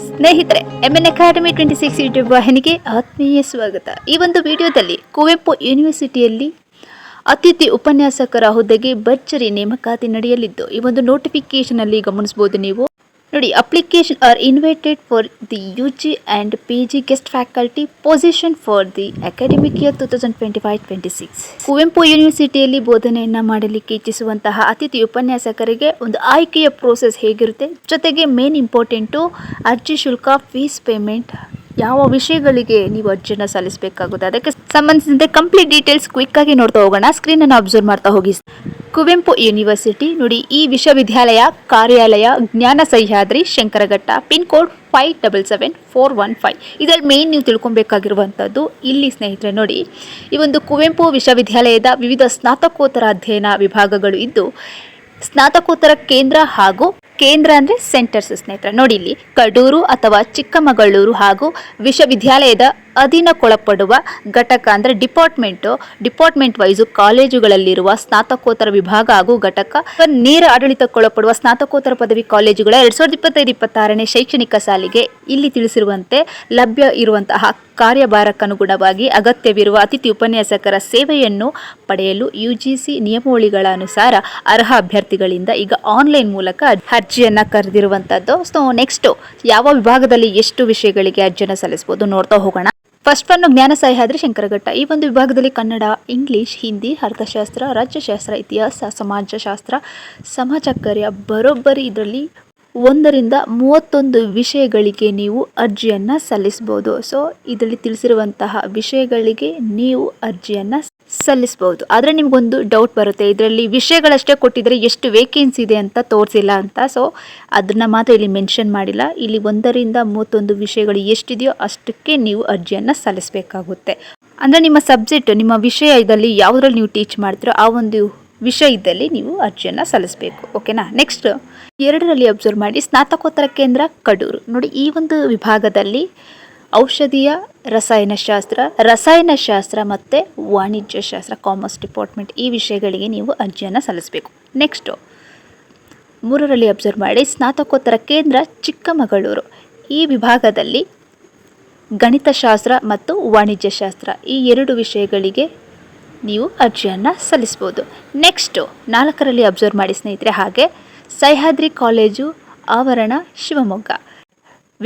ಸ್ನೇಹಿತರೆ M N academy twenty six YouTube ವಾಹಿನಿಗೆ ಆತ್ಮೀಯ ಸ್ವಾಗತ. ಈ ಒಂದು ವಿಡಿಯೋದಲ್ಲಿ ಕುವೆಂಪು ಯೂನಿವರ್ಸಿಟಿಯಲ್ಲಿ ಅತಿಥಿ ಉಪನ್ಯಾಸಕರ ಹುದ್ದೆಗೆ ಭರ್ಜರಿ ನೇಮಕಾತಿ ನಡೆಯಲಿದ್ದು, ಈ ಒಂದು ನೋಟಿಫಿಕೇಶನ್ ಅಲ್ಲಿ ಗಮನಿಸಬಹುದು ನೀವು. ನೋಡಿ application are invited for the U G and P G guest faculty position for the academic year two thousand twenty five twenty six Kuvempu ಯೂನಿವರ್ಸಿಟಿಯಲ್ಲಿ ಬೋಧನೆಯನ್ನು ಮಾಡಲಿಕ್ಕೆ ಇಚ್ಛಿಸುವಂತಹ ಅತಿಥಿ ಉಪನ್ಯಾಸಕರಿಗೆ ಒಂದು ಆಯ್ಕೆಯ ಪ್ರೋಸೆಸ್ ಹೇಗಿರುತ್ತೆ? ಜೊತೆಗೆ ಮೇನ್ ಇಂಪಾರ್ಟೆಂಟು ಅರ್ಜಿ ಶುಲ್ಕ ಫೀಸ್ ಪೇಮೆಂಟ್ ಯಾವ ವಿಷಯಗಳಿಗೆ ನೀವು ಅರ್ಜಿಯನ್ನು ಸಲ್ಲಿಸಬೇಕಾಗುತ್ತೆ? ಅದಕ್ಕೆ ಸಂಬಂಧಿಸಿದಂತೆ ಕಂಪ್ಲೀಟ್ ಡೀಟೇಲ್ಸ್ ಕ್ವಿಕ್ ಆಗಿ ನೋಡ್ತಾ ಹೋಗೋಣ. ಸ್ಕ್ರೀನ್ ಅನ್ನು ಅಬ್ಸರ್ವ್ ಮಾಡ್ತಾ ಹೋಗಿ. ಕುವೆಂಪು ಯೂನಿವರ್ಸಿಟಿ ನೋಡಿ ಈ ವಿಶ್ವವಿದ್ಯಾಲಯ ಕಾರ್ಯಾಲಯ Jnana Sahyadri Shankaraghatta, pin code five double seven four one five ಇದರಲ್ಲಿ ಮೇನ್ ನೀವು ತಿಳ್ಕೊಬೇಕಾಗಿರುವಂಥದ್ದು ಇಲ್ಲಿ ಸ್ನೇಹಿತರೆ ನೋಡಿ. ಈ ಒಂದು ಕುವೆಂಪು ವಿಶ್ವವಿದ್ಯಾಲಯದ ವಿವಿಧ ಸ್ನಾತಕೋತ್ತರ ಅಧ್ಯಯನ ವಿಭಾಗಗಳು ಇದ್ದು, ಸ್ನಾತಕೋತ್ತರ ಕೇಂದ್ರ ಹಾಗೂ ಕೇಂದ್ರ ಅಂದರೆ ಸೆಂಟರ್ಸ್ ಸ್ನೇಹಿತರ. ನೋಡಿ ಇಲ್ಲಿ ಕಡೂರು ಅಥವಾ ಚಿಕ್ಕಮಗಳೂರು ಹಾಗೂ ವಿಶ್ವವಿದ್ಯಾಲಯದ ಅಧೀನಕ್ಕೊಳಪಡುವ ಘಟಕ ಅಂದರೆ ಡಿಪಾರ್ಟ್ಮೆಂಟು. ಡಿಪಾರ್ಟ್ಮೆಂಟ್ ವೈಸು ಕಾಲೇಜುಗಳಲ್ಲಿರುವ ಸ್ನಾತಕೋತ್ತರ ವಿಭಾಗ ಹಾಗೂ ಘಟಕ. ನೇರ ಆಡಳಿತಕ್ಕೊಳಪಡುವ ಸ್ನಾತಕೋತ್ತರ ಪದವಿ ಕಾಲೇಜುಗಳ ಎರಡ್ ಸಾವಿರದ ಇಪ್ಪತ್ತೈದು ಇಪ್ಪತ್ತಾರನೇ ಶೈಕ್ಷಣಿಕ ಸಾಲಿಗೆ ಇಲ್ಲಿ ತಿಳಿಸಿರುವಂತೆ ಲಭ್ಯ ಇರುವಂತಹ ಕಾರ್ಯಭಾರಕ್ಕನುಗುಣವಾಗಿ ಅಗತ್ಯವಿರುವ ಅತಿಥಿ ಉಪನ್ಯಾಸಕರ ಸೇವೆಯನ್ನು ಪಡೆಯಲು ಯುಜಿಸಿ ನಿಯಮಾವಳಿಗಳ ಅನುಸಾರ ಅರ್ಹ ಅಭ್ಯರ್ಥಿಗಳಿಂದ ಈಗ ಆನ್ಲೈನ್ ಮೂಲಕ ಅರ್ಜಿಯನ್ನು ಕರೆದಿರುವಂಥದ್ದು ಸೊ ನೆಕ್ಸ್ಟು ಯಾವ ವಿಭಾಗದಲ್ಲಿ ಎಷ್ಟು ವಿಷಯಗಳಿಗೆ ಅರ್ಜಿಯನ್ನು ಸಲ್ಲಿಸ್ಬೋದು ನೋಡ್ತಾ ಹೋಗೋಣ. ಫಸ್ಟ್ ಒನ್ ಜ್ಞಾನ ಸಹ್ಯಾದ್ರಿ ಶಂಕರಘಟ್ಟ ಈ ಒಂದು ವಿಭಾಗದಲ್ಲಿ ಕನ್ನಡ ಇಂಗ್ಲಿಷ್ ಹಿಂದಿ ಅರ್ಥಶಾಸ್ತ್ರ, ರಾಜ್ಯಶಾಸ್ತ್ರ, ಇತಿಹಾಸ, ಸಮಾಜಶಾಸ್ತ್ರ ಸಮಾಜ ಕಾರ್ಯ ಬರೋಬ್ಬರಿ ಇದರಲ್ಲಿ ಒಂದರಿಂದ ಮೂವತ್ತೊಂದು ವಿಷಯಗಳಿಗೆ ನೀವು ಅರ್ಜಿಯನ್ನು ಸಲ್ಲಿಸ್ಬೋದು. ಸೊ ಇದರಲ್ಲಿ ತಿಳಿಸಿರುವಂತಹ ವಿಷಯಗಳಿಗೆ ನೀವು ಅರ್ಜಿಯನ್ನು ಸಲ್ಲಿಸ್ಬೋದು ಆದರೆ ನಿಮಗೊಂದು ಡೌಟ್ ಬರುತ್ತೆ. ಇದರಲ್ಲಿ ವಿಷಯಗಳಷ್ಟೇ ಕೊಟ್ಟಿದ್ರೆ ಎಷ್ಟು ವೇಕೆನ್ಸಿ ಇದೆ ಅಂತ ತೋರಿಸಿಲ್ಲ ಅಂತ. ಸೊ ಅದನ್ನು ಮಾತ್ರ ಇಲ್ಲಿ ಮೆನ್ಷನ್ ಮಾಡಿಲ್ಲ. ಇಲ್ಲಿ ಒಂದರಿಂದ ಮೂವತ್ತೊಂದು ವಿಷಯಗಳು ಎಷ್ಟಿದೆಯೋ ಅಷ್ಟಕ್ಕೆ ನೀವು ಅರ್ಜಿಯನ್ನು ಸಲ್ಲಿಸಬೇಕಾಗುತ್ತೆ. ಅಂದರೆ ನಿಮ್ಮ ಸಬ್ಜೆಕ್ಟ್ ನಿಮ್ಮ ವಿಷಯ ಇದರಲ್ಲಿ ಯಾವುದ್ರಲ್ಲಿ ನೀವು ಟೀಚ್ ಮಾಡ್ತೀರೋ ಆ ಒಂದು ವಿಷಯದಲ್ಲಿ ನೀವು ಅರ್ಜಿಯನ್ನು ಸಲ್ಲಿಸಬೇಕು. ಓಕೆನಾ ನೆಕ್ಸ್ಟ್ ಎರಡರಲ್ಲಿ ಅಬ್ಸರ್ವ್ ಮಾಡಿ. ಸ್ನಾತಕೋತ್ತರ ಕೇಂದ್ರ ಕಡೂರು. ನೋಡಿ, ಈ ಒಂದು ವಿಭಾಗದಲ್ಲಿ ಔಷಧೀಯ ರಸಾಯನಶಾಸ್ತ್ರ ರಸಾಯನಶಾಸ್ತ್ರ ಮತ್ತು ವಾಣಿಜ್ಯಶಾಸ್ತ್ರ, ಕಾಮರ್ಸ್ ಡಿಪಾರ್ಟ್ಮೆಂಟ್ ಈ ವಿಷಯಗಳಿಗೆ ನೀವು ಅರ್ಜಿಯನ್ನು ಸಲ್ಲಿಸಬೇಕು. ನೆಕ್ಸ್ಟು ಮೂರರಲ್ಲಿ ಅಬ್ಸರ್ವ್ ಮಾಡಿ, ಸ್ನಾತಕೋತ್ತರ ಕೇಂದ್ರ ಚಿಕ್ಕಮಗಳೂರು. ಈ ವಿಭಾಗದಲ್ಲಿ ಗಣಿತಶಾಸ್ತ್ರ ಮತ್ತು ವಾಣಿಜ್ಯಶಾಸ್ತ್ರ ಈ ಎರಡು ವಿಷಯಗಳಿಗೆ ನೀವು ಅರ್ಜಿಯನ್ನು ಸಲ್ಲಿಸ್ಬೋದು. ನೆಕ್ಸ್ಟು ನಾಲ್ಕರಲ್ಲಿ ಅಬ್ಸರ್ವ್ ಮಾಡಿ ಸ್ನೇಹಿತರೆ, ಹಾಗೆ ಸಹ್ಯಾದ್ರಿ ಕಾಲೇಜು, ಆವರಣ, ಶಿವಮೊಗ್ಗ.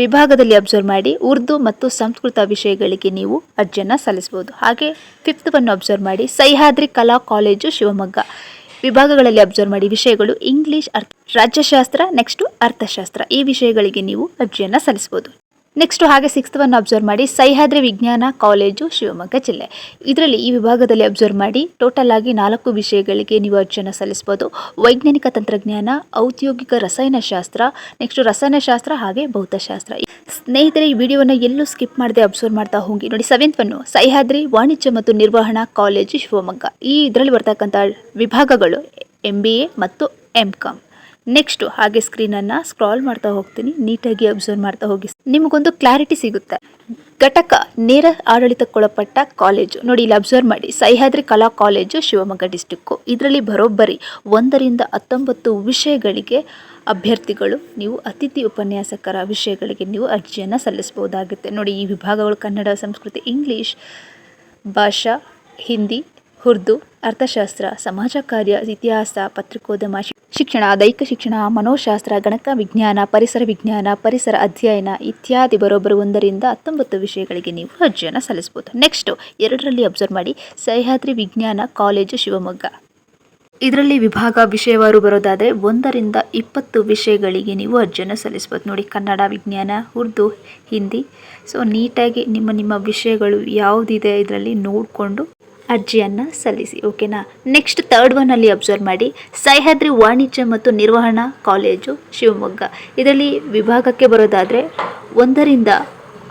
ವಿಭಾಗದಲ್ಲಿ ಅಬ್ಸರ್ವ್ ಮಾಡಿ ಉರ್ದು ಮತ್ತು ಸಂಸ್ಕೃತ ವಿಷಯಗಳಿಗೆ ನೀವು ಅರ್ಜಿಯನ್ನು ಸಲ್ಲಿಸಬಹುದು. ಹಾಗೆ ಫಿಫ್ತ್ವನ್ನು ಅಬ್ಸರ್ವ್ ಮಾಡಿ. ಸಹ್ಯಾದ್ರಿ ಕಲಾ ಕಾಲೇಜು ಶಿವಮೊಗ್ಗ. ವಿಭಾಗಗಳಲ್ಲಿ ಅಬ್ಸರ್ವ್ ಮಾಡಿ ವಿಷಯಗಳು ಇಂಗ್ಲಿಷ್ ಅರ್ಥ, ರಾಜ್ಯಶಾಸ್ತ್ರ ನೆಕ್ಸ್ಟು ಅರ್ಥಶಾಸ್ತ್ರ. ಈ ವಿಷಯಗಳಿಗೆ ನೀವು ಅರ್ಜಿಯನ್ನು ಸಲ್ಲಿಸ್ಬೋದು ನೆಕ್ಸ್ಟ್ ಹಾಗೆ ಸಿಕ್ಸ್ತ್ವನ್ನು ಅಬ್ಸರ್ವ್ ಮಾಡಿ, ಸಹ್ಯಾದ್ರಿ ವಿಜ್ಞಾನ ಕಾಲೇಜು ಶಿವಮೊಗ್ಗ ಜಿಲ್ಲೆ. ಇದರಲ್ಲಿ ಈ ವಿಭಾಗದಲ್ಲಿ ಅಬ್ಸರ್ವ್ ಮಾಡಿ ಟೋಟಲ್ ಆಗಿ ನಾಲ್ಕು ವಿಷಯಗಳಿಗೆ ನೀವು ಅರ್ಜಿಯನ್ನು ಸಲ್ಲಿಸಬಹುದು ವೈಜ್ಞಾನಿಕ ತಂತ್ರಜ್ಞಾನ, ಔದ್ಯೋಗಿಕ ರಸಾಯನಶಾಸ್ತ್ರ ನೆಕ್ಸ್ಟ್ ರಸಾಯನಶಾಸ್ತ್ರ ಹಾಗೆ ಭೌತಶಾಸ್ತ್ರ. ಸ್ನೇಹಿತರೆ, ಈ ವಿಡಿಯೋವನ್ನು ಎಲ್ಲೂ ಸ್ಕಿಪ್ ಮಾಡದೆ ಅಬ್ಸರ್ವ್ ಮಾಡ್ತಾ ಹೋಗಿ. ನೋಡಿ ಸೆವೆಂತ್ ಒನ್ನು ಸಹ್ಯಾದ್ರಿ ವಾಣಿಜ್ಯ ಮತ್ತು ನಿರ್ವಹಣಾ ಕಾಲೇಜು ಶಿವಮೊಗ್ಗ. ಈ ಇದರಲ್ಲಿ ಬರ್ತಕ್ಕಂಥ ವಿಭಾಗಗಳು ಎಂ ಮತ್ತು ಎಂ ನೆಕ್ಸ್ಟ್ ಹಾಗೆ ಸ್ಕ್ರೀನನ್ನು ಸ್ಕ್ರಾಲ್ ಮಾಡ್ತಾ ಹೋಗ್ತೀನಿ. ನೀಟಾಗಿ ಅಬ್ಸರ್ವ್ ಮಾಡ್ತಾ ಹೋಗಿ. ನಿಮಗೊಂದು ಕ್ಲಾರಿಟಿ ಸಿಗುತ್ತೆ. ಘಟಕ, ನೇರ ಆಡಳಿತಕ್ಕೊಳಪಟ್ಟ ಕಾಲೇಜು ನೋಡಿ, ಇಲ್ಲಿ ಅಬ್ಸರ್ವ್ ಮಾಡಿ. ಸಹ್ಯಾದ್ರಿ ಕಲಾ ಕಾಲೇಜು ಶಿವಮೊಗ್ಗ ಡಿಸ್ಟಿಕ್ಕು ಇದರಲ್ಲಿ ಬರೋಬ್ಬರಿ ಒಂದರಿಂದ ಹತ್ತೊಂಬತ್ತು ವಿಷಯಗಳಿಗೆ ಅಭ್ಯರ್ಥಿಗಳು, ನೀವು ಅತಿಥಿ ಉಪನ್ಯಾಸಕರ ವಿಷಯಗಳಿಗೆ ನೀವು ಅರ್ಜಿಯನ್ನು ಸಲ್ಲಿಸಬಹುದಾಗುತ್ತೆ. ನೋಡಿ, ಈ ವಿಭಾಗಗಳು ಕನ್ನಡ, ಸಂಸ್ಕೃತಿ ಇಂಗ್ಲೀಷ್ ಭಾಷಾ, ಹಿಂದಿ, ಉರ್ದು, ಅರ್ಥಶಾಸ್ತ್ರ, ಸಮಾಜ ಕಾರ್ಯ, ಇತಿಹಾಸ, ಪತ್ರಿಕೋದ್ಯಮ ಶಿಕ್ಷಣ, ದೈಹಿಕ ಶಿಕ್ಷಣ, ಮನೋಶಾಸ್ತ್ರ, ಗಣಕ ವಿಜ್ಞಾನ, ಪರಿಸರ ವಿಜ್ಞಾನ, ಪರಿಸರ ಅಧ್ಯಯನ ಇತ್ಯಾದಿ ಬರೋಬ್ಬರ ಒಂದರಿಂದ ಹತ್ತೊಂಬತ್ತು ವಿಷಯಗಳಿಗೆ ನೀವು ಅರ್ಜಿಯನ್ನು ಸಲ್ಲಿಸಬಹುದು. ನೆಕ್ಸ್ಟ್ ಎರಡರಲ್ಲಿ ಅಬ್ಸರ್ವ್ ಮಾಡಿ. ಸಹ್ಯಾದ್ರಿ ವಿಜ್ಞಾನ ಕಾಲೇಜು ಶಿವಮೊಗ್ಗ. ಇದರಲ್ಲಿ ವಿಭಾಗ ವಿಷಯವಾರು ಬರೋದಾದರೆ ಒಂದರಿಂದ ಇಪ್ಪತ್ತು ವಿಷಯಗಳಿಗೆ ನೀವು ಅರ್ಜಿಯನ್ನು ಸಲ್ಲಿಸ್ಬೋದು ನೋಡಿ, ಕನ್ನಡ, ವಿಜ್ಞಾನ, ಉರ್ದು, ಹಿಂದಿ. ಸೊ ನೀಟಾಗಿ ನಿಮ್ಮ ನಿಮ್ಮ ವಿಷಯಗಳು ಯಾವುದಿದೆ ಇದರಲ್ಲಿ ನೋಡಿಕೊಂಡು ಅರ್ಜಿಯನ್ನು ಸಲ್ಲಿಸಿ ಓಕೆನಾ ನೆಕ್ಸ್ಟ್ ತರ್ಡ್ ಒನ್ನಲ್ಲಿ ಅಬ್ಸರ್ವ್ ಮಾಡಿ. ಸಹ್ಯಾದ್ರಿ ವಾಣಿಜ್ಯ ಮತ್ತು ನಿರ್ವಹಣಾ ಕಾಲೇಜು ಶಿವಮೊಗ್ಗ. ಇದರಲ್ಲಿ ವಿಭಾಗಕ್ಕೆ ಬರೋದಾದರೆ ಒಂದರಿಂದ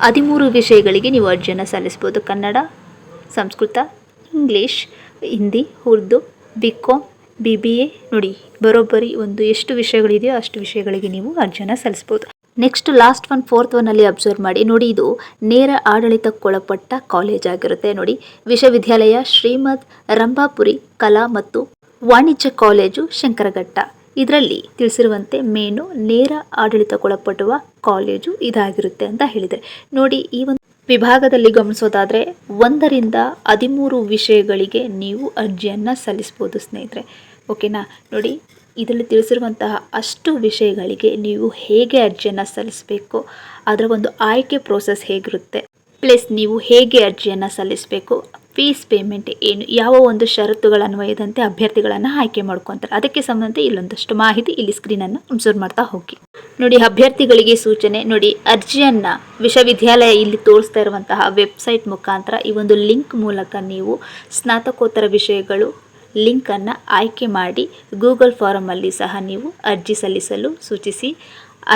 ಹದಿಮೂರು ವಿಷಯಗಳಿಗೆ ನೀವು ಅರ್ಜಿಯನ್ನು ಸಲ್ಲಿಸ್ಬೋದು. Kannada, Sanskrit English Hindi Urdu B Com B B A ನೋಡಿ, ಬರೋಬ್ಬರಿ ಒಂದು ಎಷ್ಟು ವಿಷಯಗಳಿದೆಯೋ ಅಷ್ಟು ವಿಷಯಗಳಿಗೆ ನೀವು ಅರ್ಜಿಯನ್ನು ಸಲ್ಲಿಸ್ಬೋದು. ನೆಕ್ಸ್ಟ್ ಲಾಸ್ಟ್ ಒನ್ ಫೋರ್ತ್ ಒನ್ನಲ್ಲಿ ಅಬ್ಸರ್ವ್ ಮಾಡಿ. ನೋಡಿ, ಇದು ನೇರ ಆಡಳಿತಕ್ಕೊಳಪಟ್ಟ ಕಾಲೇಜ್ ಆಗಿರುತ್ತೆ. ನೋಡಿ, ವಿಶ್ವವಿದ್ಯಾಲಯ, ಶ್ರೀಮದ್ ರಂಭಾಪುರಿ ಕಲಾ ಮತ್ತು ವಾಣಿಜ್ಯ ಕಾಲೇಜು ಶಂಕರಘಟ್ಟ. ಇದರಲ್ಲಿ ತಿಳಿಸಿರುವಂತೆ ಮೇನು ನೇರ ಆಡಳಿತಕ್ಕೊಳಪಟ್ಟುವ ಕಾಲೇಜು ಇದಾಗಿರುತ್ತೆ ಅಂತ ಹೇಳಿದರೆ ನೋಡಿ, ಈ ಒಂದು ವಿಭಾಗದಲ್ಲಿ ಗಮನಿಸೋದಾದರೆ ಒಂದರಿಂದ ಹದಿಮೂರು ವಿಷಯಗಳಿಗೆ ನೀವು ಅರ್ಜಿಯನ್ನು ಸಲ್ಲಿಸ್ಬೋದು ಸ್ನೇಹಿತರೆ. ಓಕೆನಾ ನೋಡಿ ಇದರಲ್ಲಿ ತಿಳಿಸಿರುವಂತಹ ಅಷ್ಟು ವಿಷಯಗಳಿಗೆ ನೀವು ಹೇಗೆ ಅರ್ಜಿಯನ್ನು ಸಲ್ಲಿಸಬೇಕು, ಅದರ ಒಂದು ಆಯ್ಕೆ ಪ್ರೋಸೆಸ್ ಹೇಗಿರುತ್ತೆ ಪ್ಲಸ್ ನೀವು ಹೇಗೆ ಅರ್ಜಿಯನ್ನು ಸಲ್ಲಿಸಬೇಕು ಫೀಸ್ ಪೇಮೆಂಟ್ ಏನು, ಯಾವ ಒಂದು ಷರತ್ತುಗಳ ಅನ್ವಯದಂತೆ ಅಭ್ಯರ್ಥಿಗಳನ್ನು ಆಯ್ಕೆ ಮಾಡ್ಕೊತಾರೆ. ಅದಕ್ಕೆ ಸಂಬಂಧ ಇಲ್ಲೊಂದಷ್ಟು ಮಾಹಿತಿ ಇಲ್ಲಿ ಸ್ಕ್ರೀನನ್ನು ಅಬ್ಸರ್ವ್ ಮಾಡ್ತಾ ಹೋಗಿ. ನೋಡಿ, ಅಭ್ಯರ್ಥಿಗಳಿಗೆ ಸೂಚನೆ, ನೋಡಿ, ಅರ್ಜಿಯನ್ನು ವಿಶ್ವವಿದ್ಯಾಲಯ ಇಲ್ಲಿ ತೋರಿಸ್ತಾ ಇರುವಂತಹ ವೆಬ್ಸೈಟ್ ಮುಖಾಂತರ ಈ ಒಂದು ಲಿಂಕ್ ಮೂಲಕ ನೀವು ಸ್ನಾತಕೋತ್ತರ ವಿಷಯಗಳು ಲಿಂಕನ್ನು ಆಯ್ಕೆ ಮಾಡಿ ಗೂಗಲ್ ಫಾರಮಲ್ಲಿ ಸಹ ನೀವು ಅರ್ಜಿ ಸಲ್ಲಿಸಲು ಸೂಚಿಸಿ.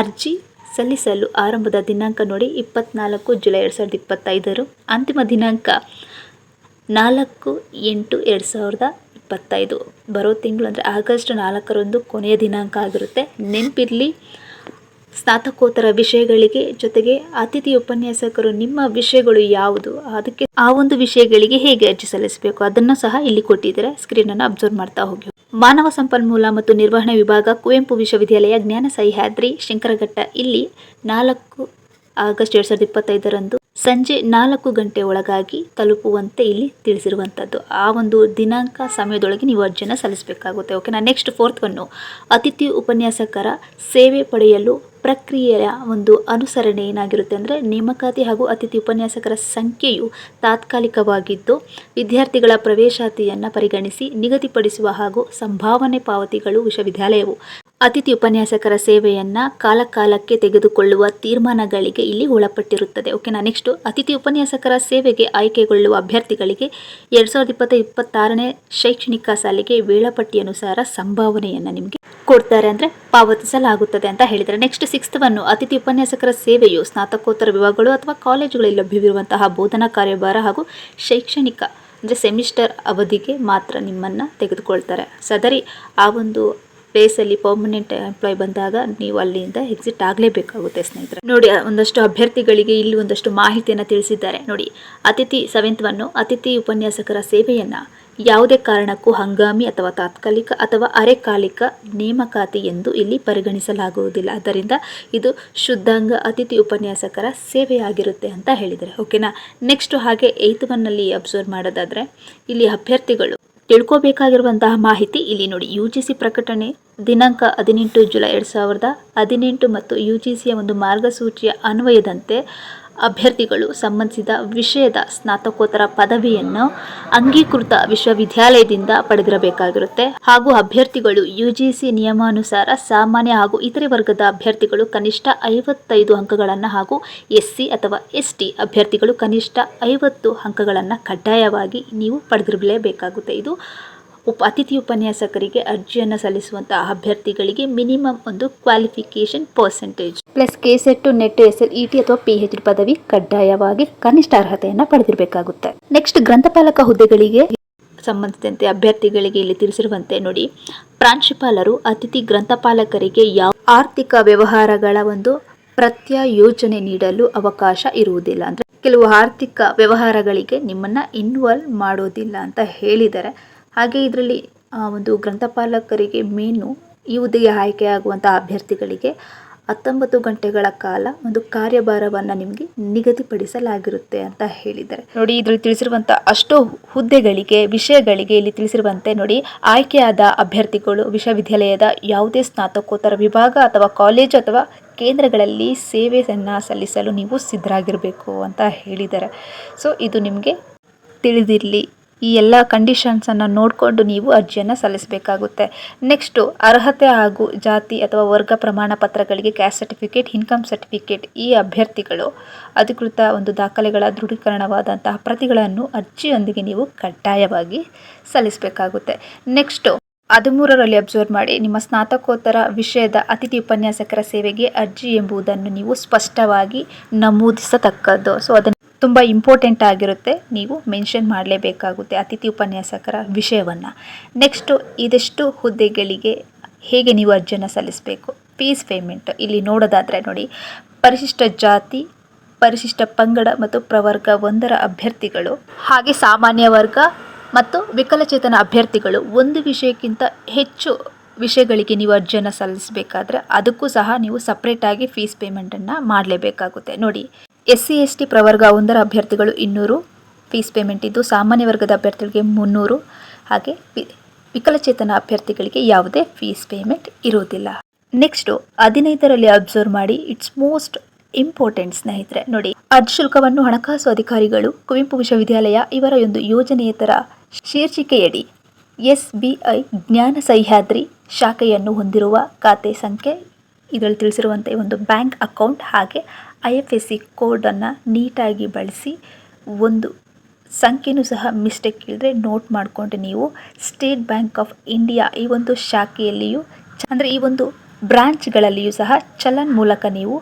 ಅರ್ಜಿ ಸಲ್ಲಿಸಲು ಆರಂಭದ ದಿನಾಂಕ ನೋಡಿ, ಇಪ್ಪತ್ನಾಲ್ಕು ಜುಲೈ ಎರಡು ಸಾವಿರದ ಇಪ್ಪತ್ತೈದರು ಅಂತಿಮ ದಿನಾಂಕ ನಾಲ್ಕು ಎಂಟು ಎರಡು ಸಾವಿರದ ಇಪ್ಪತ್ತೈದು. ಬರೋ ತಿಂಗಳು ಅಂದರೆ ಆಗಸ್ಟ್ ನಾಲ್ಕರಂದು ಕೊನೆಯ ದಿನಾಂಕ ಆಗಿರುತ್ತೆ. ನೆನಪಿರಲಿ. ಸ್ನಾತಕೋತ್ತರ ವಿಷಯಗಳಿಗೆ ಜೊತೆಗೆ ಅತಿಥಿ ಉಪನ್ಯಾಸಕರು ನಿಮ್ಮ ವಿಷಯಗಳು ಯಾವುದು? ಅದಕ್ಕೆ ಆ ಒಂದು ವಿಷಯಗಳಿಗೆ ಹೇಗೆ ಅರ್ಜಿ ಸಲ್ಲಿಸಬೇಕು? ಅದನ್ನು ಸಹ ಇಲ್ಲಿ ಕೊಟ್ಟಿದ್ದಾರೆ. ಸ್ಕ್ರೀನನ್ನು ಅಬ್ಸರ್ವ್ ಮಾಡ್ತಾ ಹೋಗಿ. ಮಾನವ ಸಂಪನ್ಮೂಲ ಮತ್ತು ನಿರ್ವಹಣೆ ವಿಭಾಗ ಕುವೆಂಪು ವಿಶ್ವವಿದ್ಯಾಲಯ ಜ್ಞಾನ ಸಹ್ಯಾದ್ರಿ ಶಂಕರಘಟ್ಟ ಇಲ್ಲಿ ನಾಲ್ಕು ಆಗಸ್ಟ್ ಎರಡ್ ಸಾವಿರದ ಇಪ್ಪತ್ತೈದರಂದು ಸಂಜೆ ನಾಲ್ಕು ಗಂಟೆ ಒಳಗಾಗಿ ತಲುಪುವಂತೆ ಇಲ್ಲಿ ತಿಳಿಸಿರುವಂಥದ್ದು. ಆ ಒಂದು ದಿನಾಂಕ ಸಮಯದೊಳಗೆ ನೀವು ಅರ್ಜಿಯನ್ನು ಸಲ್ಲಿಸಬೇಕಾಗುತ್ತೆ. ಓಕೆನಾ ನೆಕ್ಸ್ಟ್ ಫೋರ್ತ್ ಒನ್ನು ಅತಿಥಿ ಉಪನ್ಯಾಸಕರ ಸೇವೆ ಪಡೆಯಲು ಪ್ರಕ್ರಿಯೆಯ ಒಂದು ಅನುಸರಣೆ ಏನಾಗಿರುತ್ತೆ ಅಂದರೆ ನೇಮಕಾತಿ ಹಾಗೂ ಅತಿಥಿ ಉಪನ್ಯಾಸಕರ ಸಂಖ್ಯೆಯು ತಾತ್ಕಾಲಿಕವಾಗಿದ್ದು ವಿದ್ಯಾರ್ಥಿಗಳ ಪ್ರವೇಶಾತಿಯನ್ನು ಪರಿಗಣಿಸಿ ನಿಗದಿಪಡಿಸುವ ಹಾಗೂ ಸಂಭಾವನೆ ಪಾವತಿಗಳು ವಿಶ್ವವಿದ್ಯಾಲಯವು ಅತಿಥಿ ಉಪನ್ಯಾಸಕರ ಸೇವೆಯನ್ನು ಕಾಲಕಾಲಕ್ಕೆ ತೆಗೆದುಕೊಳ್ಳುವ ತೀರ್ಮಾನಗಳಿಗೆ ಇಲ್ಲಿ ಒಳಪಟ್ಟಿರುತ್ತದೆ. ಓಕೆನಾ? ನೆಕ್ಸ್ಟು ಅತಿಥಿ ಉಪನ್ಯಾಸಕರ ಸೇವೆಗೆ ಆಯ್ಕೆಗೊಳ್ಳುವ ಅಭ್ಯರ್ಥಿಗಳಿಗೆ ಎರಡು ಸಾವಿರದ ಇಪ್ಪತ್ತ ಇಪ್ಪತ್ತಾರನೇ ಶೈಕ್ಷಣಿಕ ಸಾಲಿಗೆ ವೇಳಾಪಟ್ಟಿಯನುಸಾರ ಸಂಭಾವನೆಯನ್ನು ನಿಮಗೆ ಕೊಡ್ತಾರೆ ಅಂದರೆ ಪಾವತಿಸಲಾಗುತ್ತದೆ ಅಂತ ಹೇಳಿದರೆ ನೆಕ್ಸ್ಟ್ ಸಿಕ್ಸ್ತ್ವನ್ನು ಅತಿಥಿ ಉಪನ್ಯಾಸಕರ ಸೇವೆಯು ಸ್ನಾತಕೋತ್ತರ ವಿಭಾಗಗಳು ಅಥವಾ ಕಾಲೇಜುಗಳಲ್ಲಿ ಲಭ್ಯವಿರುವಂತಹ ಬೋಧನಾ ಕಾರ್ಯಭಾರ ಹಾಗೂ ಶೈಕ್ಷಣಿಕ, ಅಂದರೆ ಸೆಮಿಸ್ಟರ್ ಅವಧಿಗೆ ಮಾತ್ರ ನಿಮ್ಮನ್ನು ತೆಗೆದುಕೊಳ್ತಾರೆ. ಸದರಿ, ಆ ಒಂದು ಪ್ಲೇಸಲ್ಲಿ ಪರ್ಮನೆಂಟ್ ಎಂಪ್ಲಾಯ್ ಬಂದಾಗ ನೀವು ಅಲ್ಲಿಂದ ಎಕ್ಸಿಟ್ ಆಗಲೇಬೇಕಾಗುತ್ತೆ ಸ್ನೇಹಿತರೆ. ನೋಡಿ ಒಂದಷ್ಟು ಅಭ್ಯರ್ಥಿಗಳಿಗೆ ಇಲ್ಲಿ ಒಂದಷ್ಟು ಮಾಹಿತಿಯನ್ನು ತಿಳಿಸಿದ್ದಾರೆ. ನೋಡಿ, ಅತಿಥಿ ಸೆವೆಂತ್ವನ್ನು ಅತಿಥಿ ಉಪನ್ಯಾಸಕರ ಸೇವೆಯನ್ನು ಯಾವುದೇ ಕಾರಣಕ್ಕೂ ಹಂಗಾಮಿ ಅಥವಾ ತಾತ್ಕಾಲಿಕ ಅಥವಾ ಅರೆಕಾಲಿಕ ನೇಮಕಾತಿ ಎಂದು ಇಲ್ಲಿ ಪರಿಗಣಿಸಲಾಗುವುದಿಲ್ಲ. ಆದ್ದರಿಂದ ಇದು ಶುದ್ಧಾಂಗ ಅತಿಥಿ ಉಪನ್ಯಾಸಕರ ಸೇವೆಯಾಗಿರುತ್ತೆ ಅಂತ ಹೇಳಿದರೆ ಓಕೆನಾ? ನೆಕ್ಸ್ಟ್ ಹಾಗೆ ಏಯ್ತ್ ಒನ್ನಲ್ಲಿ ಅಬ್ಸರ್ವ್ ಮಾಡೋದಾದರೆ, ಇಲ್ಲಿ ಅಭ್ಯರ್ಥಿಗಳು ತಿಳ್ಕೋಬೇಕಾಗಿರುವಂತಹ ಮಾಹಿತಿ ಇಲ್ಲಿ ನೋಡಿ. ಯು ಜಿ ಸಿ ಪ್ರಕಟಣೆ ದಿನಾಂಕ ಹದಿನೆಂಟು ಜುಲೈ ಎರಡು ಸಾವಿರದ ಹದಿನೆಂಟು ಮತ್ತು ಯು ಜಿ ಸಿಯ ಒಂದು ಮಾರ್ಗಸೂಚಿಯ ಅನ್ವಯದಂತೆ ಅಭ್ಯರ್ಥಿಗಳು ಸಂಬಂಧಿಸಿದ ವಿಷಯದ ಸ್ನಾತಕೋತ್ತರ ಪದವಿಯನ್ನು ಅಂಗೀಕೃತ ವಿಶ್ವವಿದ್ಯಾಲಯದಿಂದ ಪಡೆದಿರಬೇಕಾಗಿರುತ್ತೆ. ಹಾಗೂ ಅಭ್ಯರ್ಥಿಗಳು ಯುಜಿಸಿ ನಿಯಮಾನುಸಾರ ಸಾಮಾನ್ಯ ಹಾಗೂ ಇತರೆ ವರ್ಗದ ಅಭ್ಯರ್ಥಿಗಳು ಕನಿಷ್ಠ ಐವತ್ತೈದು ಅಂಕಗಳನ್ನು ಹಾಗೂ ಎಸ್ಸಿ ಅಥವಾ ಎಸ್ ಟಿ ಅಭ್ಯರ್ಥಿಗಳು ಕನಿಷ್ಠ ಐವತ್ತು ಅಂಕಗಳನ್ನು ಕಡ್ಡಾಯವಾಗಿ ನೀವು ಪಡೆದಿರಲೇಬೇಕಾಗುತ್ತೆ. ಇದು ಉಪ ಅತಿಥಿ ಉಪನ್ಯಾಸಕರಿಗೆ ಅರ್ಜಿಯನ್ನು ಸಲ್ಲಿಸುವಂತಹ ಅಭ್ಯರ್ಥಿಗಳಿಗೆ ಮಿನಿಮಮ್ ಒಂದು qualification percentage. Plus K SET NET S L E T ಅಥವಾ ಪಿ ಎಚ್ ಡಿ ಪದವಿ ಕಡ್ಡಾಯವಾಗಿ ಕನಿಷ್ಠ ಅರ್ಹತೆಯನ್ನು ಪಡೆದಿರಬೇಕಾಗುತ್ತೆ. ನೆಕ್ಸ್ಟ್ ಗ್ರಂಥಪಾಲಕ ಹುದ್ದೆಗಳಿಗೆ ಸಂಬಂಧಿಸಿದಂತೆ ಅಭ್ಯರ್ಥಿಗಳಿಗೆ ಇಲ್ಲಿ ತಿಳಿಸಿರುವಂತೆ ನೋಡಿ ಪ್ರಾಂಶುಪಾಲರು ಅತಿಥಿ ಗ್ರಂಥಪಾಲಕರಿಗೆ ಯಾವ ಆರ್ಥಿಕ ವ್ಯವಹಾರಗಳ ಒಂದು ಪ್ರತ್ಯಯೋಜನೆ ನೀಡಲು ಅವಕಾಶ ಇರುವುದಿಲ್ಲ. ಅಂದರೆ ಕೆಲವು ಆರ್ಥಿಕ ವ್ಯವಹಾರಗಳಿಗೆ ನಿಮ್ಮನ್ನು ಇನ್ವಾಲ್ವ್ ಮಾಡೋದಿಲ್ಲ ಅಂತ ಹೇಳಿದ್ದಾರೆ ಹಾಗೆ ಇದರಲ್ಲಿ ಒಂದು ಗ್ರಂಥಪಾಲಕರಿಗೆ ಮೇನು ಈ ಹುದ್ದೆಗೆ ಆಯ್ಕೆಯಾಗುವಂಥ ಅಭ್ಯರ್ಥಿಗಳಿಗೆ ಹತ್ತೊಂಬತ್ತು ಗಂಟೆಗಳ ಕಾಲ ಒಂದು ಕಾರ್ಯಭಾರವನ್ನು ನಿಮಗೆ ನಿಗದಿಪಡಿಸಲಾಗಿರುತ್ತೆ ಅಂತ ಹೇಳಿದ್ದಾರೆ. ನೋಡಿ, ಇದರಲ್ಲಿ ತಿಳಿಸಿರುವಂಥ ಅಷ್ಟು ಹುದ್ದೆಗಳಿಗೆ, ವಿಷಯಗಳಿಗೆ ಇಲ್ಲಿ ತಿಳಿಸಿರುವಂತೆ ನೋಡಿ, ಆಯ್ಕೆಯಾದ ಅಭ್ಯರ್ಥಿಗಳು ವಿಶ್ವವಿದ್ಯಾಲಯದ ಯಾವುದೇ ಸ್ನಾತಕೋತ್ತರ ವಿಭಾಗ ಅಥವಾ ಕಾಲೇಜು ಅಥವಾ ಕೇಂದ್ರಗಳಲ್ಲಿ ಸೇವೆಯನ್ನು ಸಲ್ಲಿಸಲು ನೀವು ಸಿದ್ಧರಾಗಿರಬೇಕು ಅಂತ ಹೇಳಿದ್ದಾರೆ. ಸೊ ಇದು ನಿಮಗೆ ತಿಳಿದಿರಲಿ. ಈ ಎಲ್ಲ ಕಂಡೀಷನ್ಸನ್ನು ನೋಡಿಕೊಂಡು ನೀವು ಅರ್ಜಿಯನ್ನು ಸಲ್ಲಿಸಬೇಕಾಗುತ್ತೆ. ನೆಕ್ಸ್ಟು ಅರ್ಹತೆ ಹಾಗೂ ಜಾತಿ ಅಥವಾ ವರ್ಗ ಪ್ರಮಾಣ ಪತ್ರಗಳಿಗೆ ಕ್ಯಾಸ್ಟ್ ಸರ್ಟಿಫಿಕೇಟ್ ಇನ್ಕಮ್ ಸರ್ಟಿಫಿಕೇಟ್ ಈ ಅಭ್ಯರ್ಥಿಗಳು ಅಧಿಕೃತ ಒಂದು ದಾಖಲೆಗಳ ದೃಢೀಕರಣವಾದಂತಹ ಪ್ರತಿಗಳನ್ನು ಅರ್ಜಿಯೊಂದಿಗೆ ನೀವು ಕಡ್ಡಾಯವಾಗಿ ಸಲ್ಲಿಸಬೇಕಾಗುತ್ತೆ. ನೆಕ್ಸ್ಟು ಹದಿಮೂರರಲ್ಲಿ ಅಬ್ಸರ್ವ್ ಮಾಡಿ. ನಿಮ್ಮ ಸ್ನಾತಕೋತ್ತರ ವಿಷಯದ ಅತಿಥಿ ಉಪನ್ಯಾಸಕರ ಸೇವೆಗೆ ಅರ್ಜಿ ಎಂಬುದನ್ನು ನೀವು ಸ್ಪಷ್ಟವಾಗಿ ನಮೂದಿಸತಕ್ಕದ್ದು. ಸೊ ಅದನ್ನು ತುಂಬ ಇಂಪಾರ್ಟೆಂಟ್ ಆಗಿರುತ್ತೆ. ನೀವು ಮೆನ್ಷನ್ ಮಾಡಲೇಬೇಕಾಗುತ್ತೆ ಅತಿಥಿ ಉಪನ್ಯಾಸಕರ ವಿಷಯವನ್ನು. ನೆಕ್ಸ್ಟು ಇದೆಷ್ಟು ಹುದ್ದೆಗಳಿಗೆ ಹೇಗೆ ನೀವು ಅರ್ಜಿಯನ್ನು ಸಲ್ಲಿಸಬೇಕು? ಫೀಸ್ ಪೇಮೆಂಟ್ ಇಲ್ಲಿ ನೋಡೋದಾದರೆ ನೋಡಿ, ಪರಿಶಿಷ್ಟ ಜಾತಿ, ಪರಿಶಿಷ್ಟ ಪಂಗಡ ಮತ್ತು ಪ್ರವರ್ಗ ಒಂದರ ಅಭ್ಯರ್ಥಿಗಳು, ಹಾಗೆ ಸಾಮಾನ್ಯ ವರ್ಗ ಮತ್ತು ವಿಕಲಚೇತನ ಅಭ್ಯರ್ಥಿಗಳು ಒಂದು ವಿಷಯಕ್ಕಿಂತ ಹೆಚ್ಚು ವಿಷಯಗಳಿಗೆ ನೀವು ಅರ್ಜಿಯನ್ನು ಸಲ್ಲಿಸಬೇಕಾದ್ರೆ ಅದಕ್ಕೂ ಸಹ ನೀವು ಸಪ್ರೇಟಾಗಿ ಫೀಸ್ ಪೇಮೆಂಟನ್ನು ಮಾಡಲೇಬೇಕಾಗುತ್ತೆ. ನೋಡಿ ಎಸ್ ಸಿ ಎಸ್ ಟಿ ಪ್ರವರ್ಗ ಒಂದರ ಅಭ್ಯರ್ಥಿಗಳು ಇನ್ನೂರು, ಫೀಸ್ ಪೇಮೆಂಟ್ ಇದ್ದು ಸಾಮಾನ್ಯ ವರ್ಗದ ಅಭ್ಯರ್ಥಿಗಳಿಗೆ ಮುನ್ನೂರು. ಹಾಗೆ ವಿಕಲಚೇತನ ಅಭ್ಯರ್ಥಿಗಳಿಗೆ ಯಾವುದೇ ಫೀಸ್ ಪೇಮೆಂಟ್ ಇರುವುದಿಲ್ಲ. ನೆಕ್ಸ್ಟು, ಹದಿನೈದರಲ್ಲಿ ಅಬ್ಸರ್ವ್ ಮಾಡಿ, ಇಟ್ಸ್ ಮೋಸ್ಟ್ ಇಂಪಾರ್ಟೆಂಟ್ ಸ್ನೇಹಿತರೆ. ನೋಡಿ, ಅರ್ಜಿ ಶುಲ್ಕವನ್ನು ಹಣಕಾಸು ಅಧಿಕಾರಿಗಳು, ಕುವೆಂಪು ವಿಶ್ವವಿದ್ಯಾಲಯ ಇವರ ಒಂದು ಯೋಜನೆಯೇತರ ಶೀರ್ಷಿಕೆಯಡಿ S B I Jnana Sahyadri ಶಾಖೆಯನ್ನು ಹೊಂದಿರುವ ಖಾತೆ ಸಂಖ್ಯೆ ಇದರಲ್ಲಿ ತಿಳಿಸಿರುವಂತೆ ಒಂದು ಬ್ಯಾಂಕ್ ಅಕೌಂಟ್, ಹಾಗೆ ಐ ಎಫ್ ಎಸ್ ಸಿ ಕೋಡನ್ನು ನೀಟಾಗಿ ಬಳಸಿ ಒಂದು ಸಂಖ್ಯೆನೂ ಸಹ ಮಿಸ್ಟೇಕ್ ಇಲ್ಲದೆ ನೋಟ್ ಮಾಡಿಕೊಂಡು ನೀವು ಸ್ಟೇಟ್ ಬ್ಯಾಂಕ್ ಆಫ್ ಇಂಡಿಯಾ ಈ ಒಂದು ಶಾಖೆಯಲ್ಲಿಯೂ, ಅಂದರೆ ಈ ಒಂದು ಬ್ರಾಂಚ್ಗಳಲ್ಲಿಯೂ ಸಹ ಚಲನ್ ಮೂಲಕ ನೀವು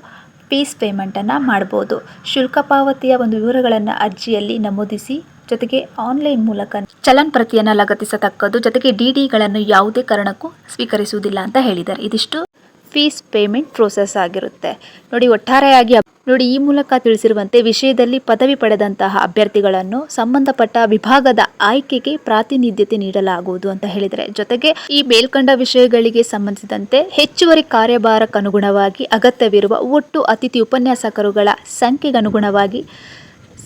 ಫೀಸ್ ಪೇಮೆಂಟನ್ನು ಮಾಡ್ಬೋದು. ಶುಲ್ಕ ಪಾವತಿಯ ಒಂದು ವಿವರಗಳನ್ನು ಅರ್ಜಿಯಲ್ಲಿ ನಮೂದಿಸಿ, ಜೊತೆಗೆ ಆನ್ಲೈನ್ ಮೂಲಕ ಚಲನ್ ಪ್ರತಿಯನ್ನು ಲಗತ್ತಿಸತಕ್ಕದ್ದು, ಜೊತೆಗೆ ಡಿ ಡಿಗಳನ್ನು ಯಾವುದೇ ಕಾರಣಕ್ಕೂ ಸ್ವೀಕರಿಸುವುದಿಲ್ಲ ಅಂತ ಹೇಳಿದ್ದಾರೆ. ಇದಿಷ್ಟು ಫೀಸ್ ಪೇಮೆಂಟ್ ಪ್ರೋಸೆಸ್ ಆಗಿರುತ್ತೆ. ನೋಡಿ, ಒಟ್ಟಾರೆಯಾಗಿ ನೋಡಿ, ಈ ಮೂಲಕ ತಿಳಿಸಿರುವಂತೆ ವಿಷಯದಲ್ಲಿ ಪದವಿ ಪಡೆದಂತಹ ಅಭ್ಯರ್ಥಿಗಳನ್ನು ಸಂಬಂಧಪಟ್ಟ ವಿಭಾಗದ ಆಯ್ಕೆಗೆ ಪ್ರಾತಿನಿಧ್ಯತೆ ನೀಡಲಾಗುವುದು ಅಂತ ಹೇಳಿದರೆ. ಜೊತೆಗೆ ಈ ಮೇಲ್ಕಂಡ ವಿಷಯಗಳಿಗೆ ಸಂಬಂಧಿಸಿದಂತೆ ಹೆಚ್ಚುವರಿ ಕಾರ್ಯಭಾರಕ್ಕನುಗುಣವಾಗಿ ಅಗತ್ಯವಿರುವ ಒಟ್ಟು ಅತಿಥಿ ಉಪನ್ಯಾಸಕರುಗಳ ಸಂಖ್ಯೆಗನುಗುಣವಾಗಿ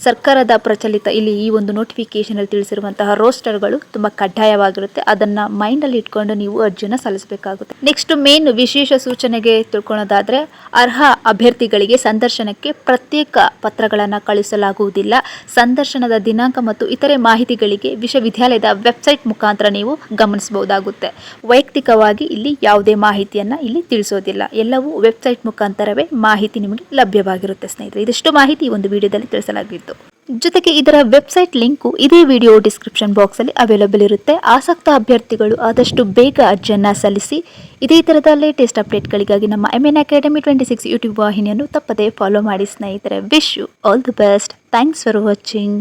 ಸರ್ಕಾರದ ಪ್ರಚಲಿತ ಇಲ್ಲಿ ಈ ಒಂದು ನೋಟಿಫಿಕೇಶನಲ್ಲಿ ತಿಳಿಸಿರುವಂತಹ ರೋಸ್ಟರ್ಗಳು ತುಂಬ ಕಡ್ಡಾಯವಾಗಿರುತ್ತೆ. ಅದನ್ನು ಮೈಂಡಲ್ಲಿ ಇಟ್ಕೊಂಡು ನೀವು ಅರ್ಜಿನ ಸಲ್ಲಿಸಬೇಕಾಗುತ್ತೆ. ನೆಕ್ಸ್ಟ್ ಮೇನ್ ವಿಶೇಷ ಸೂಚನೆಗೆ ತಿಳ್ಕೊಳ್ಳೋದಾದರೆ ಅರ್ಹ ಅಭ್ಯರ್ಥಿಗಳಿಗೆ ಸಂದರ್ಶನಕ್ಕೆ ಪ್ರತ್ಯೇಕ ಪತ್ರಗಳನ್ನು ಕಳಿಸಲಾಗುವುದಿಲ್ಲ. ಸಂದರ್ಶನದ ದಿನಾಂಕ ಮತ್ತು ಇತರೆ ಮಾಹಿತಿಗಳಿಗೆ ವಿಶ್ವವಿದ್ಯಾಲಯದ ವೆಬ್ಸೈಟ್ ಮುಖಾಂತರ ನೀವು ಗಮನಿಸಬಹುದಾಗುತ್ತೆ. ವೈಯಕ್ತಿಕವಾಗಿ ಇಲ್ಲಿ ಯಾವುದೇ ಮಾಹಿತಿಯನ್ನು ಇಲ್ಲಿ ತಿಳಿಸೋದಿಲ್ಲ. ಎಲ್ಲವೂ ವೆಬ್ಸೈಟ್ ಮುಖಾಂತರವೇ ಮಾಹಿತಿ ನಿಮಗೆ ಲಭ್ಯವಾಗಿರುತ್ತೆ ಸ್ನೇಹಿತರೆ. ಇದಿಷ್ಟು ಮಾಹಿತಿ ಒಂದು ವಿಡಿಯೋದಲ್ಲಿ ತಿಳಿಸಲಾಗಿತ್ತು. ಜೊತೆಗೆ ಇದರ ವೆಬ್ಸೈಟ್ ಲಿಂಕು ಇದೇ ವಿಡಿಯೋ ಡಿಸ್ಕ್ರಿಪ್ಷನ್ ಬಾಕ್ಸಲ್ಲಿ ಅವೈಲಬಲ್ ಇರುತ್ತೆ. ಆಸಕ್ತ ಅಭ್ಯರ್ಥಿಗಳು ಆದಷ್ಟು ಬೇಗ ಅರ್ಜಿಯನ್ನು ಸಲ್ಲಿಸಿ, ಇದೇ ಥರದ ಲೇಟೆಸ್ಟ್ ಅಪ್ಡೇಟ್ಗಳಿಗಾಗಿ ನಮ್ಮ M N academy twenty six YouTube ವಾಹಿನಿಯನ್ನು ತಪ್ಪದೇ ಫಾಲೋ ಮಾಡಿ ಸ್ನೇಹಿತರೆ. Wish you all the best thanks for watching